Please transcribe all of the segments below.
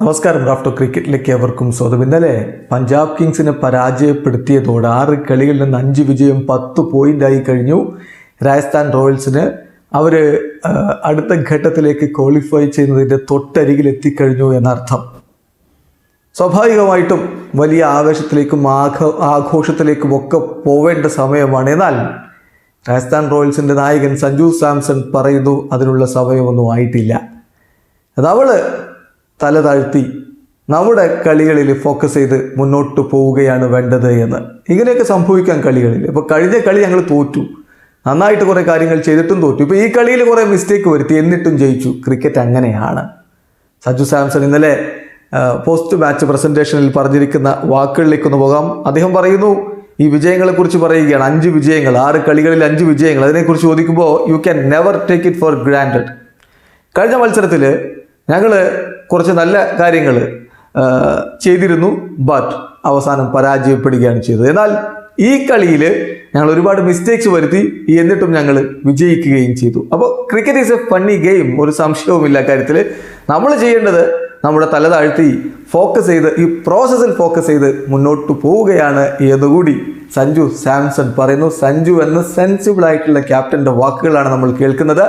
നമസ്കാരം. റാഫ്റ്റോ ക്രിക്കറ്റിലേക്ക് അവർക്കും സ്വാഗതം. ഇന്നലെ പഞ്ചാബ് കിങ്സിനെ പരാജയപ്പെടുത്തിയതോടെ ആറ് കളികളിൽ നിന്ന് അഞ്ച് വിജയം പത്ത് പോയിന്റായി കഴിഞ്ഞു. രാജസ്ഥാൻ റോയൽസിന് അവർ അടുത്ത ഘട്ടത്തിലേക്ക് ക്വാളിഫൈ ചെയ്യുന്നതിന്റെ തൊട്ടരികിൽ എത്തിക്കഴിഞ്ഞു എന്നർത്ഥം. സ്വാഭാവികമായിട്ടും വലിയ ആവേശത്തിലേക്കും ആഘ ആഘോഷത്തിലേക്കും ഒക്കെ പോവേണ്ട സമയമാണ്. എന്നാൽ രാജസ്ഥാൻ റോയൽസിന്റെ നായകൻ സഞ്ജു സാംസൺ പറയുന്നു അതിനുള്ള സമയമൊന്നും ആയിട്ടില്ല. അതവൾ തല താഴ്ത്തി നമ്മുടെ കളികളിൽ ഫോക്കസ് ചെയ്ത് മുന്നോട്ട് പോവുകയാണ് വേണ്ടത് എന്ന്. ഇങ്ങനെയൊക്കെ സംഭവിക്കാം കളികളിൽ. ഇപ്പോൾ കഴിഞ്ഞ കളി ഞങ്ങൾ തോറ്റു. നന്നായിട്ട് കുറേ കാര്യങ്ങൾ ചെയ്തിട്ടും തോറ്റു. ഇപ്പോൾ ഈ കളിയിൽ കുറേ മിസ്റ്റേക്ക് വരുത്തി എന്നിട്ടും ജയിച്ചു. ക്രിക്കറ്റ് അങ്ങനെയാണ്. സജു സാംസൺ ഇന്നലെ പോസ്റ്റ് മാച്ച് പ്രസന്റേഷനിൽ പറഞ്ഞിരിക്കുന്ന വാക്കുകളിലേക്കൊന്ന് പോകാം. അദ്ദേഹം പറയുന്നു ഈ വിജയങ്ങളെക്കുറിച്ച് പറയുകയാണ്. അഞ്ച് വിജയങ്ങൾ ആറ് കളികളിൽ അഞ്ച് വിജയങ്ങൾ. അതിനെക്കുറിച്ച് ചോദിക്കുമ്പോൾ you can never take it for granted കഴിഞ്ഞ മത്സരത്തിൽ ഞങ്ങൾ കുറച്ച് നല്ല കാര്യങ്ങൾ ചെയ്തിരുന്നു. ബട്ട് അവസാനം പരാജയപ്പെടുകയാണ് ചെയ്തത്. എന്നാൽ ഈ കളിയിൽ ഞങ്ങൾ ഒരുപാട് മിസ്റ്റേക്സ് വരുത്തി. എന്നിട്ടും ഞങ്ങൾ വിജയിക്കുകയും ചെയ്തു. അപ്പോൾ cricket is a funny game ഒരു സംശയവുമില്ല കാര്യത്തിൽ. നമ്മൾ ചെയ്യേണ്ടത് നമ്മുടെ തല താഴ്ത്തി ഫോക്കസ് ചെയ്ത് ഈ പ്രോസസ്സിൽ ഫോക്കസ് ചെയ്ത് മുന്നോട്ട് പോവുകയാണ് എന്നുകൂടി സഞ്ജു സാംസൺ പറയുന്നു. സഞ്ജു എന്ന സെൻസിബിൾ ആയിട്ടുള്ള ക്യാപ്റ്റന്റെ വാക്കുകളാണ് നമ്മൾ കേൾക്കുന്നത്.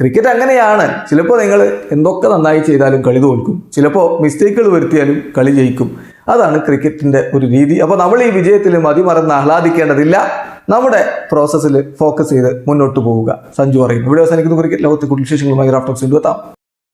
ക്രിക്കറ്റ് അങ്ങനെയാണ്. ചിലപ്പോൾ നിങ്ങൾ എന്തൊക്കെ നന്നായി ചെയ്താലും കളി തോൽക്കും. ചിലപ്പോൾ മിസ്റ്റേക്കുകൾ വരുത്തിയാലും കളി ജയിക്കും. അതാണ് ക്രിക്കറ്റിന്റെ ഒരു രീതി. അപ്പോൾ നമ്മൾ ഈ വിജയത്തിൽ മതിമറന്ന് ആഹ്ലാദിക്കേണ്ടതില്ല. നമ്മുടെ പ്രോസസ്സിൽ ഫോക്കസ് ചെയ്ത് മുന്നോട്ട് പോവുക. സഞ്ജു പറയുന്നു. ഇവിടെ അവസാനിക്കുന്ന ക്രിക്കറ്റ് ലോകത്തെ കൂടുതൽ വിശേഷങ്ങളുമായി റാഫ്റ്റോക്സ് എത്താം.